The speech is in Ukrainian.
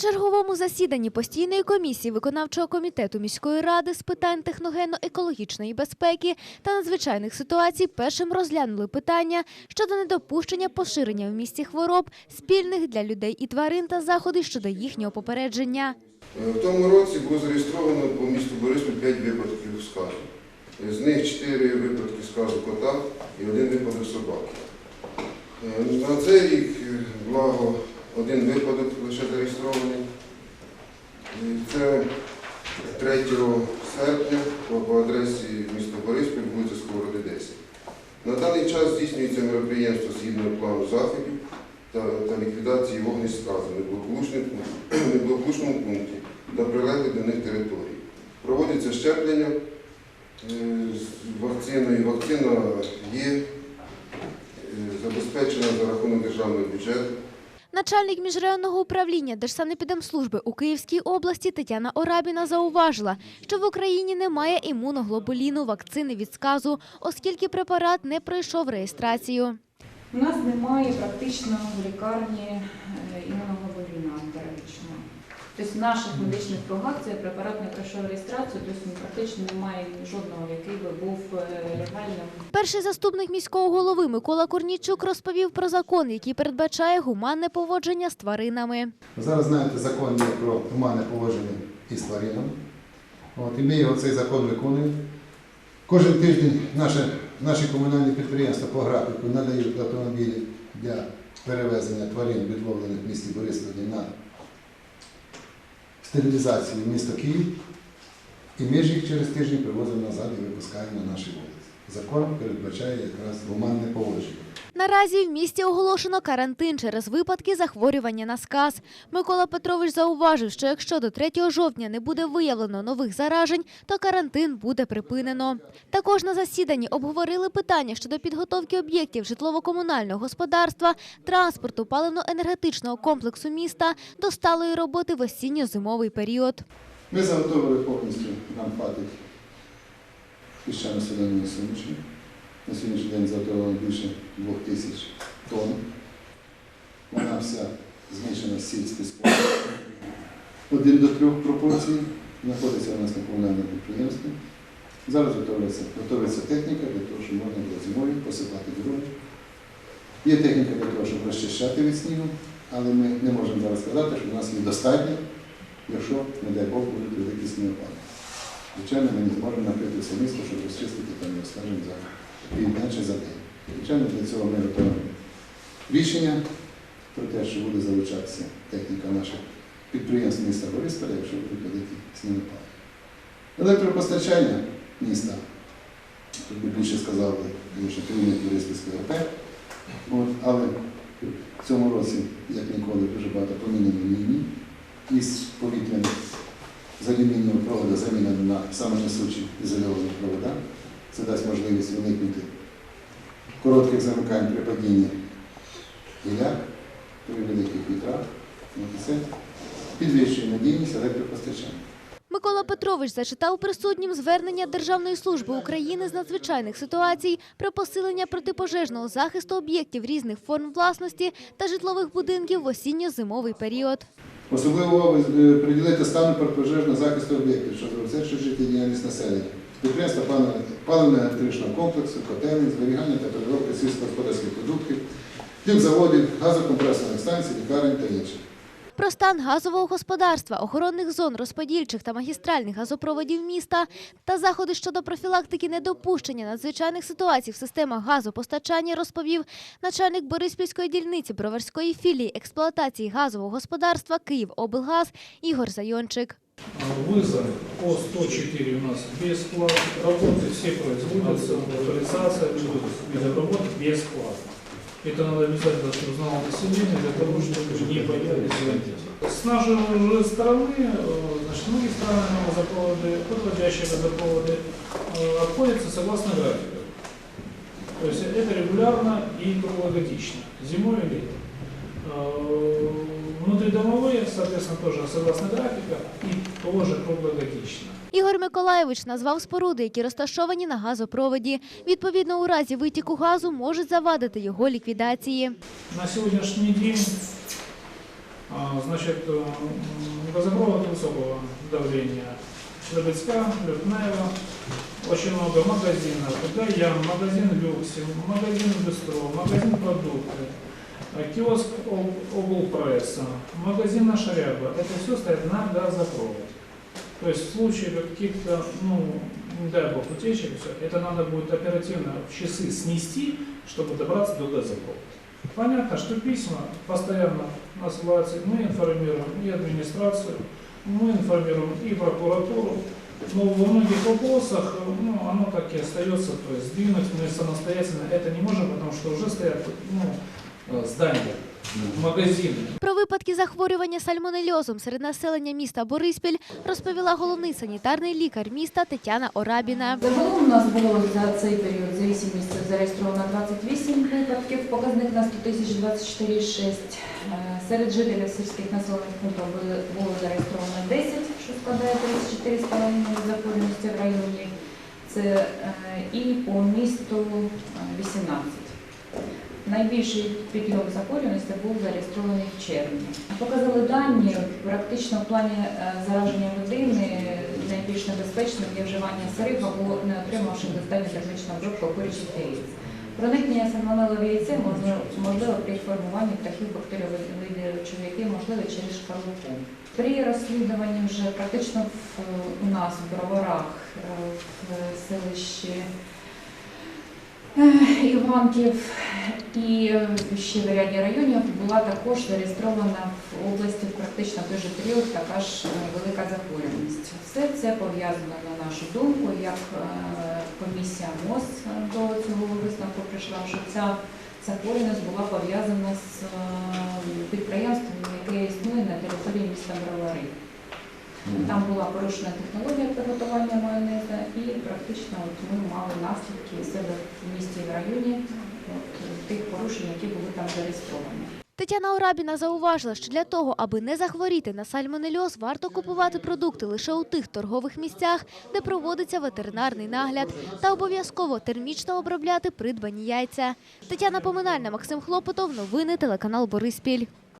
Черговому засіданні постійної комісії виконавчого комітету міської ради з питань техногенно-екологічної безпеки та надзвичайних ситуацій першим розглянули питання щодо недопущення поширення в місті хвороб спільних для людей і тварин та заходи щодо їхнього попередження. Е, В тому році було зареєстровано по місту Бориспіль 5 випадків сказу. З них 4 випадки сказу кота і один випадок собаки. Е, На цей рік, е, благо, один випадок лише зареєстрований. Це 3 серпня по, адресі міста Бориспіль, вулиця Сковороди 10. На даний час здійснюється мероприємство згідно плану заходів та, та ліквідації вогнесказу в неблагополучному пункті та прилеглих до них територій. Проводиться щеплення е, з вакциною. Вакцина є е, забезпечена за рахунок державного бюджету. Начальник міжрайонного управління Держсанепідемслужби у Київській області Тетяна Орабіна зауважила, що в Україні немає імуноглобуліну вакцини від сказу, оскільки препарат не пройшов реєстрацію. У нас немає практично в лікарні е, імуноглобуліна. Тобто в наших медичних кругах цей препарат не пройшов реєстрацію, тобто практично немає жодного, який би був легальним. Перший заступник міського голови Микола Корнійчук розповів про закон, який передбачає гуманне поводження з тваринами. Зараз знаєте, закон є про гуманне поводження із тваринами. От, і ми його цей закон виконуємо. Кожен тиждень наше, наші комунальні підприємства по графіку надають автомобілі для перевезення тварин, відловлених в місті Борисполі на стерилізацію міста Київ. І ми ж їх через тиждень привозимо назад і випускаємо на наші вулиці. Закон передбачає якраз гуманне поводження. Наразі в місті оголошено карантин через випадки захворювання на сказ. Микола Петрович зауважив, що якщо до 3 жовтня не буде виявлено нових заражень, то карантин буде припинено. Також на засіданні обговорили питання щодо підготовки об'єктів житлово-комунального господарства, транспорту, паливно-енергетичного комплексу міста до сталої роботи в осінньо-зимовий період. Ми заготовили повністю, нам хватить піщано-соляної суміші. На сьогоднішній день заготовлено більше 2 тисяч тонн. Вона вся змішана з з. Один до трьох пропорцій. Знаходиться у нас на комунальному підприємстві. Зараз готується, готується техніка для того, щоб можна було зимою посипати дороги. Є техніка для того, щоб розчищати від снігу, але ми не можемо зараз сказати, що в нас її достатньо якщо, не дай Бог, будуть великі снігопади. Звичайно, ми не зможемо накрити все місто, щоб розчистити там, його, скажімо, за півдня чи за день. Звичайно, для цього ми готуємо рішення про те, що буде залучатися техніка наших підприємств міста Борисполя, якщо будуть великі снігопади. Електропостачання міста, тут би більше сказав що керівник Бориспільської ОП, але в цьому році, як ніколи, дуже багато поміняно ліній із повітряних з алюмінієвого проводу замінено на самонесучі ізольовані провода. Це дасть можливість уникнути коротких замикань при падінні гіляк, при великих вітрах. Підвищує надійність електропостачання. Микола Петрович зачитав присутнім звернення Державної служби України з надзвичайних ситуацій про посилення протипожежного захисту об'єктів різних форм власності та житлових будинків в осінньо-зимовий період. Особливу увагу е, приділити стану протипожежного захисту об'єктів, що забезпечує життєдіяльність населення. Підприємства паливно-електричного комплексу, котельень, зберігання та переробки сільськогосподарських продуктів, заводів, газокомпресорних станцій, лікарень та інших. Про стан газового господарства, охоронних зон, розподільчих та магістральних газопроводів міста та заходи щодо профілактики недопущення надзвичайних ситуацій в системах газопостачання розповів начальник Бориспільської дільниці Броварської філії експлуатації газового господарства «Київоблгаз» Ігор Зайончик. Вызов по 104 у нас бесплатно. Работы все производятся, авторизация видов работ бесплатно. Это надо обязательно, чтобы знало население, для того, чтобы не боялись звонить. С нашей стороны, э, значит, многие страны газопроводы, подводящие газопроводы э, обходятся согласно графику. То есть это регулярно и круглогодично, зимой и летом. Э, Внутридомовые, соответственно, тоже согласно графика и тоже круглогодично. Ігор Миколаєвич назвав споруди, які розташовані на газопроводі. Відповідно, у разі витіку газу можуть завадити його ліквідації. На сегодняшний день А, Значит, э, м, газопровод высокого давления. Слободска, Лютнева, очень много магазинов. Гаям, магазин Люкси, магазин Бистро, магазин продукты, э, Киоск Об- облпресса, магазин Наша Ряба. Это все стоит на газопровод. То есть в случае каких-то, ну, не дай бог, утечек, все, это надо будет оперативно в часы снести, чтобы добраться до газопровода. Понятно, что письма постоянно насылаются, мы информируем и администрацию, мы информируем и прокуратуру, но во многих вопросах ну, оно так и остается, то есть сдвинуть мы самостоятельно это не можем, потому что уже стоят ну, э, здания. Про випадки захворювання сальмонельозом серед населення міста Бориспіль розповіла головний санітарний лікар міста Тетяна Орабіна. Загалом у нас було за цей період, за 8 місяців зареєстровано 28 випадків, показник на 100 тисяч 24,6. Е, Серед жителів сільських населених пунктів було зареєстровано 10, що складає 34,5 захворюваності в районі. Це е, і по місту е, 18. Найбільший підйом захворюваності був зареєстрований в червні. Показали дані, практично в плані е, зараження людини найбільш небезпечним є вживання сирих або не отримавши достатньо термічну обробку курячих яєць. Проникнення сальмонелли в яйце можливо, при формуванні птахів бактеріовидів, які можливі через шкарлупу. При розслідуванні вже практично у нас в Броварах, е, в селищі Іванків і е, ще в ряді районів була також зареєстрована в області практично той же період така ж е, велика захворюваність. Все це пов'язано на нашу думку, як е, комісія МОЗ до цього висновку прийшла, що ця захворюваність була пов'язана з підприємством, яке існує на території міста Бровари. Там була порушена технологія приготування майонезу і практично от ми мали наслідки себе в місті і в районі от, тих порушень, які були там зареєстровані. Тетяна Орабіна зауважила, що для того, аби не захворіти на сальмонельоз, варто купувати продукти лише у тих торгових місцях, де проводиться ветеринарний нагляд, та обов'язково термічно обробляти придбані яйця. Тетяна Поминальна, Максим Хлопотов, новини телеканал Бориспіль.